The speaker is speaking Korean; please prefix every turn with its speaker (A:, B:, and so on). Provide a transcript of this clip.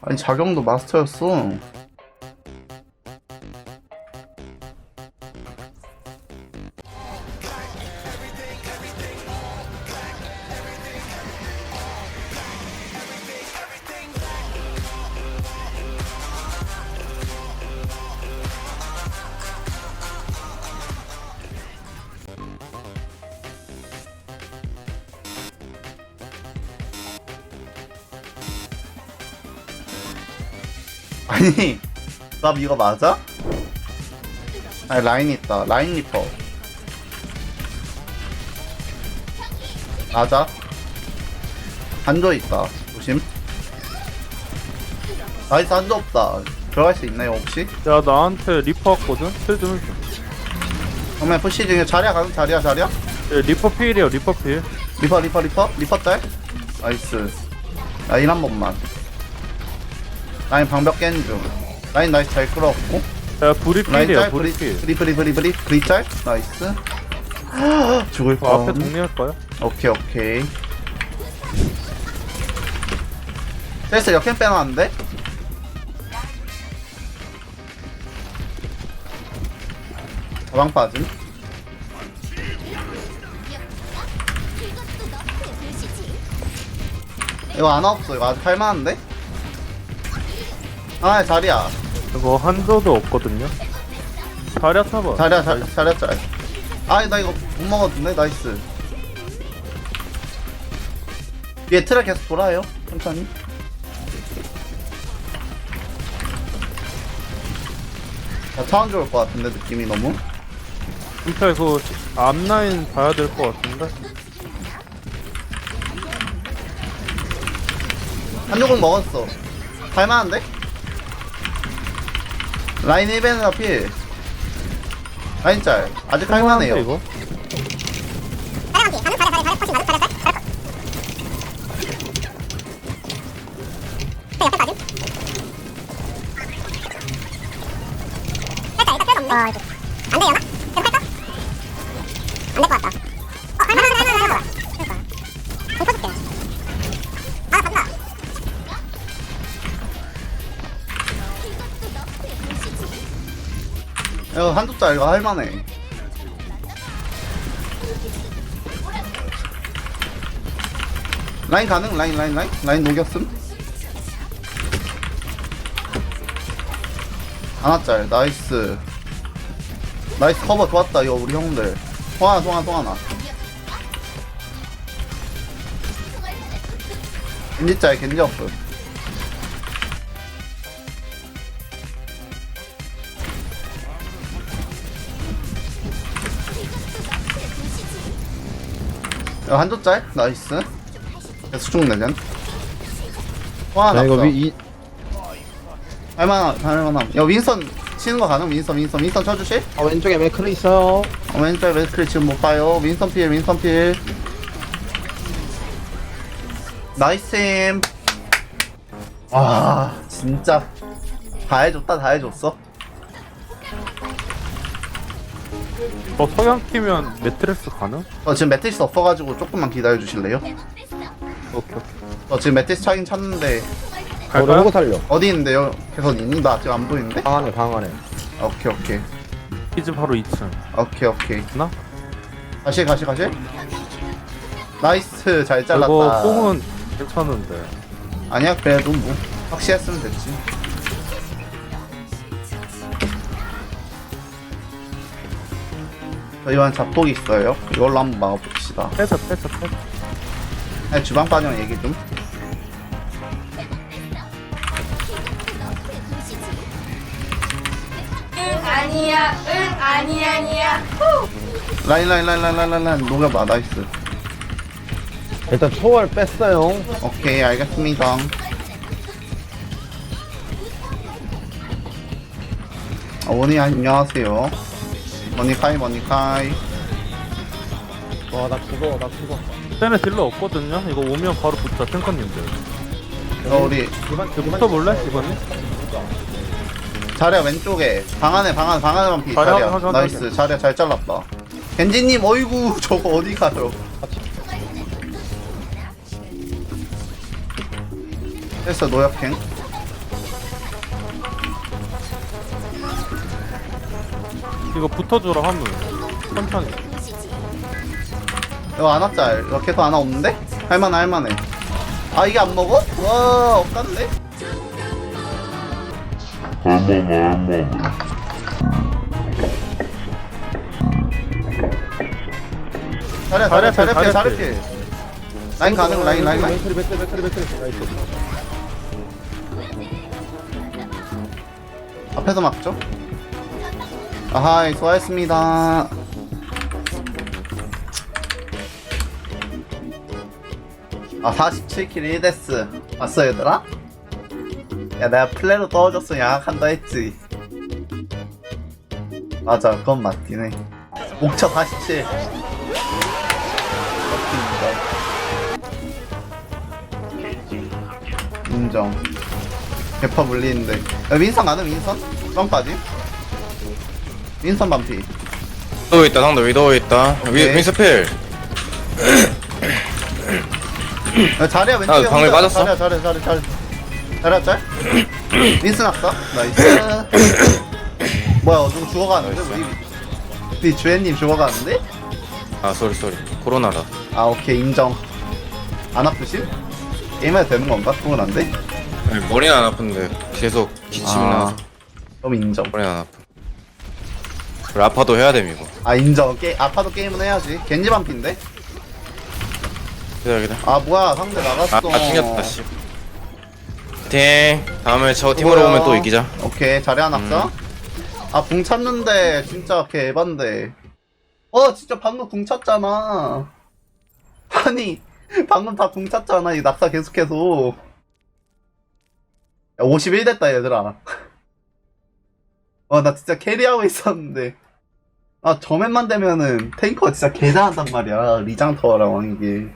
A: 아니 자경도 마스터였어. 아니 나 이거 맞아? 아니 라인 있다. 라인 리퍼. 맞아? 한조 있다. 조심. 나이스 한조 없다. 들어갈 수 있나요 혹시?
B: 야 나한테 리퍼 왔거든? 힐좀 해줘.
A: 그러면 푸시 중에 자리야 가는 자리야 자리야?
B: 야, 리퍼 필이야 리퍼 필.
A: 리퍼 리퍼 리퍼? 리퍼 짤 나이스. 라인 한 번만 라인 방벽 깨는 중. 라인 나이스 잘 끌어왔고.
B: 야 불이
A: 라인
B: 필이야
A: 짤
B: 불이
A: 브리
B: 필.
A: 브리 브리 브리 브리 브리 짤? 나이스. 죽을
B: 어, 앞에
A: 뻔.
B: 정리할 거야?
A: 오케이 오케이. 됐어 역행 빼놨는데? 가방 빠짐. 이거 안 없어. 이거 아직 할만한데? 아 자리야.
B: 이거 한조도 없거든요. 자리야 타봐.
A: 자리야 자, 자리야 짤. 아이 나 이거 못 먹었는데? 나이스. 위에 트랙 계속 돌아요? 천천히? 자 차원 좋을 것 같은데 느낌이 너무?
B: 진짜 이거 앞라인 봐야 될 것 같은데?
A: 한 조금 먹었어. 할만한데? 라인 1배는 필. 라인 짤. 아직 할만해요.
B: 이거
A: 한두 짤 이거 할만해 라인 가능? 라인 라인 라인? 라인 녹였음? 하나짤 나이스 나이스 커버 좋았다 이거 우리 형들 송하나 송하나 송하나 겐지짤 겐지 없어 야, 한조 짤? 나이스. 수중 내전. 와, 야나
C: 이거 위, 이,
A: 할만함, 할만함. 야, 윈선 치는 거 가능? 윈선, 윈선, 윈선 쳐주실?
C: 아, 왼쪽에 맥크리 있어요.
A: 어, 왼쪽에 웨스크리 지금 못 봐요. 윈선 필, 윈선 필. 나이스임. 와, 진짜. 다 해줬다, 다 해줬어.
B: 저 서양 키면 매트렉스 가능?
A: 저 지금 매트리스 없어가지고 조금만 기다려 주실래요?
B: 오케이 오케이
A: 저 지금 매트리스 차긴
C: 우리
B: 갈까요?
C: 호구 살려.
A: 어디 있는데요? 계속 있니? 나 지금 안 보이는데?
C: 방 안에, 방 안에.
A: 오케이, 오케이.
B: 키즈 바로 2층
A: 오케이, 오케이.
B: 나?
A: 가시, 가시, 가시. 나이스, 잘 잘랐다.
B: 이거 뽕은 괜찮은데
A: 아니야, 그래도 뭐. 확실했으면 됐지. 저 이번 잡독 있어요. 이걸로 한번 막아봅시다.
B: 빼자 빼자 빼자
A: 아니, 주방 빠지면 얘기 좀.
D: 응 아니야 응 아니 아니야
A: 라인, 라인, 라인, 라인, 라인, 라인, 라인. 녹여봐, 나이스.
C: 일단 초월 뺐어요.
A: 오케이, 알겠습니다. 아, 원희 안녕하세요. 머니카이, 머니카이.
C: 와, 나 죽어, 나 죽어.
B: 쟤네 딜러 없거든요? 이거 오면 바로 붙자 탱커님들
A: 어, 우리
B: 이거 붙어볼래? 이번에?
A: 자리야 왼쪽에 방 안에 방 안에 방 안에만 피
B: 자리야,
A: 자리야 나이스 자리야 잘 잘랐다 겐지님 어이구 저거 어디 가요 됐어 노역행
B: 이거 붙어주라 화물 천천히.
A: 이거 안왔짤 이거 계속 안와 없는데? 할만해 할만해. 아 이게 안 먹어? 와 억간데? 잘해 잘해 잘해 잘해 잘해. 라인 가능 라인 라인 라인.
C: 맥크리 맥크리 맥크리 나이스
A: 앞에서 막죠 아하이 수고하셨습니다. 아 47킬 1데스. 봤어 얘들아? 야 내가 플레로 떨어졌으면 양악한다 했지. 맞아 그건 맞긴 해. 목차 47 인정. 개파 물리는데. 야, 윈선 가능 윈선? 뻥 빠짐? 윈선 반피
E: 위도우 있다 상대 위도우 있다 위,
A: 오케이.
E: 윈스필
A: 야, 자리야 왼쪽에
E: 아, 방울
A: 혼자.
E: 빠졌어?
A: 자리야 자리야 자리야 자리야 짤? 윈슨 났어? 나이스 뭐야 누구 죽어가는데 우리 우리 주혜님 죽어가는데?
E: 아 쏘리 쏘리 코로나다
A: 아 오케이 인정 안 아프심? 게임해도 되는 건가? 충분한데?
E: 아니, 머리는 안 아픈데 계속 기침이
A: 아
E: 나서
A: 그럼 인정
E: 머리는 안 아프 그리고 아파도 해야 됨 이거.
A: 아 인정. 게, 아파도 게임은 해야지. 겐지 반피인데?
E: 기다려 기다려.
A: 아 뭐야. 상대 나갔어.
E: 아, 아 튕겼다 씨. 파이팅 다음에 저 팀으로. 오면 또 이기자.
A: 오케이. 자리 하나 낙사 아붕 찼는데 진짜 개 에반데. 어 진짜 방금 붕 찼잖아. 아니 방금 다붕 찼잖아. 이 낙사 계속해서. 야, 51 됐다 얘들아 와 나 진짜 캐리하고 있었는데. 아 저맨만 되면은 탱커 진짜 개 잘한단 말이야. 리장터랑 왕이게